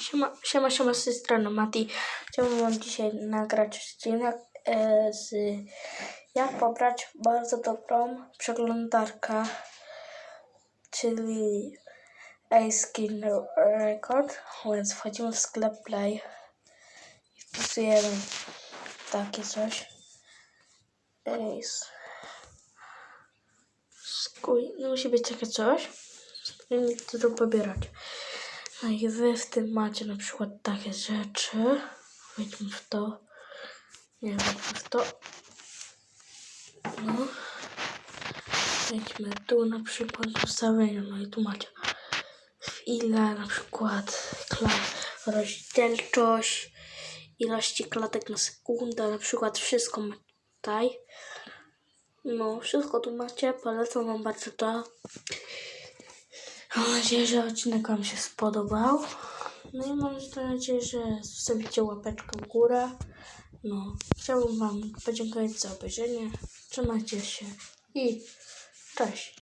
Siema, siema, siema z tej strony Mati. Chciałbym wam dzisiaj nagrać odcinek e, z jak pobrać bardzo dobrą przeglądarkę, czyli iSkin Record, więc wchodzimy w sklep Play i wpisujemy takie coś. Ace. Skuj, no musi być takie coś. I to pobierać. No i wy w tym macie na przykład takie rzeczy. Wejdźmy w to. Nie, wejdźmy w to. No. Wejdźmy tu na przykład ustawienia. No i tu macie ile na przykład rozdzielczość, ilości klatek na sekundę, na przykład wszystko tutaj. No, wszystko tu macie, polecam wam bardzo to. Mam nadzieję, że odcinek Wam się spodobał. No i mam nadzieję, że zostawicie łapeczkę w górę. No, chciałbym Wam podziękować za obejrzenie. Trzymajcie się i cześć.